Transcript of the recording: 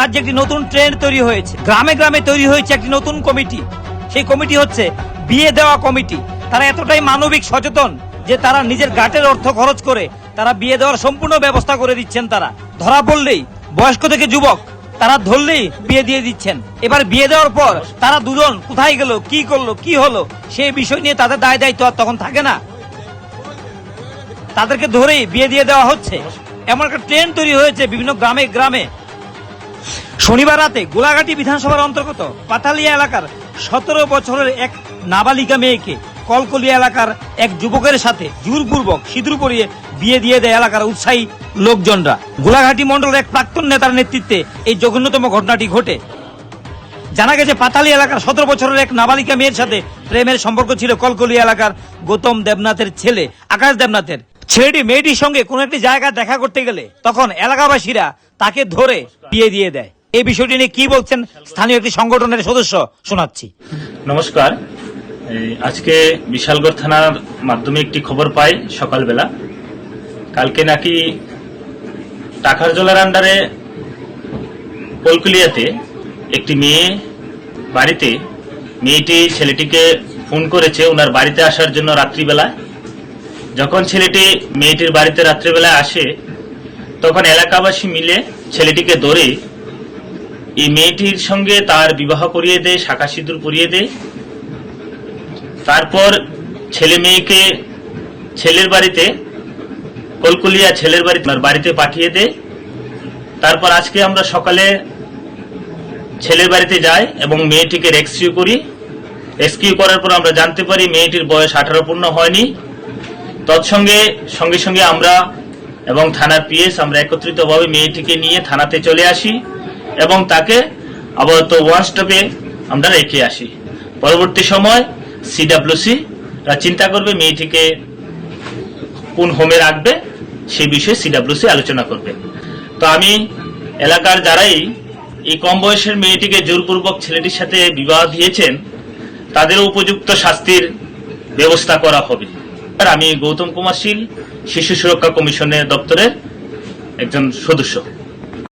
রাজ্যে একটি নতুন ট্রেন্ড তৈরি হয়েছে। গ্রামে গ্রামে তৈরি হয়েছে একটি নতুন কমিটি। সেই কমিটি হচ্ছে বিয়ে দেওয়া কমিটি। তারা এতটাই মানবিক সচেতন যে তারা নিজের গাটের অর্থ খরচ করে তারা বিয়ে দেওয়ার সম্পূর্ণ ব্যবস্থা করে দিচ্ছেন তারা। ধরা পড়লেই বয়স্ক থেকে যুবক, তারা ধরলেই বিয়ে দিয়ে দিচ্ছেন। এবার বিয়ে দেওয়ার পর তারা দুজন কোথায় গেল, কি করল, কি হলো, সেই বিষয় নিয়ে তাদের দায় দায়িত্ব আর তখন থাকে না। তাদেরকে ধরেই বিয়ে দিয়ে দেওয়া হচ্ছে। এমন একটা ট্রেন তৈরি হয়েছে বিভিন্ন গ্রামে গ্রামে। শনিবার রাতে গোলাঘাটি বিধানসভার অন্তর্গত পাতালিয়া এলাকার সতেরো বছরের এক নাবালিকা মেয়েকে কলকলিয়া এলাকার এক যুবকের সাথে জোরপূর্বক সিঁদুর পরিয়ে বিয়ে দিয়ে দেয় এলাকার উৎসাহী লোকজনরা। গোলাঘাটি মন্ডলের এক প্রাক্তন নেতার নেতৃত্বে এই জঘন্যতম ঘটনাটি ঘটে। জানা গেছে পাতালি এলাকার সতেরো বছরের এক নাবালিকা মেয়ের সাথে প্রেমের সম্পর্ক ছিল কলকলিয়া এলাকার গৌতম দেবনাথের ছেলে আকাশ দেবনাথের। ছেলেটি মেয়েটির সঙ্গে কোন একটি জায়গায় দেখা করতে গেলে তখন এলাকাবাসীরা তাকে ধরে বিয়ে দিয়ে দেয়। এই বিষয়টি নিয়ে কি বলছেন স্থানীয় একটি সংগঠনের সদস্য? শোনাচ্ছি। নমস্কার। আজকে বিশালগড় থানার মাধ্যমে একটি খবর পাই সকালবেলা। কালকে নাকি টাকার জলের আন্ডারে কলকুলিয়াতে একটি মেয়ে বাড়িতে, মেয়েটি ছেলেটিকে ফোন করেছে ওনার বাড়িতে আসার জন্য রাত্রিবেলায়। যখন ছেলেটি মেয়েটির বাড়িতে রাত্রিবেলায় আসে, তখন এলাকাবাসী মিলে ছেলেটিকে ধরে এই মেয়েটির সঙ্গে তার বিবাহ করিয়ে দেয় শাখা সিঁদুর পরিয়ে দেয় তারপর ছেলে মেয়েকে ছেলের বাড়িতে, কলকুলিয়া ছেলের বাড়ি তার বাড়িতে পাঠিয়ে দেয় তারপর আজকে আমরা সকালে ছেলের বাড়িতে যাই এবং মেয়েটিকে রেস্কিউ করি। রেস্কিউ করার পর আমরা জানতে পারি মেয়েটির বয়স আঠারো পূর্ণ হয়নি। তৎসঙ্গে, সঙ্গে সঙ্গে আমরা এবং থানার পিএস আমরা একত্রিতভাবে মেয়েটিকে নিয়ে থানাতে চলে আসি। এবং তাকে আপাতত ওয়ান স্টপে আমরা রেখে আসি। পরবর্তী সময় সিডাব্লিউসি চিন্তা করবে মেয়েটিকে কোন হোমে রাখবে, সে বিষয়ে সিডাব্লিউসি আলোচনা করবে। তো আমি এলাকার যারাই এই কম বয়সের মেয়েটিকে জোরপূর্বক ছেলেটির সাথে বিবাহ দিয়েছেন তাদের উপযুক্ত শাস্তির ব্যবস্থা করা হবে। আর আমি গৌতম কুমার শীল, শিশু সুরক্ষা কমিশনের দপ্তরের একজন সদস্য।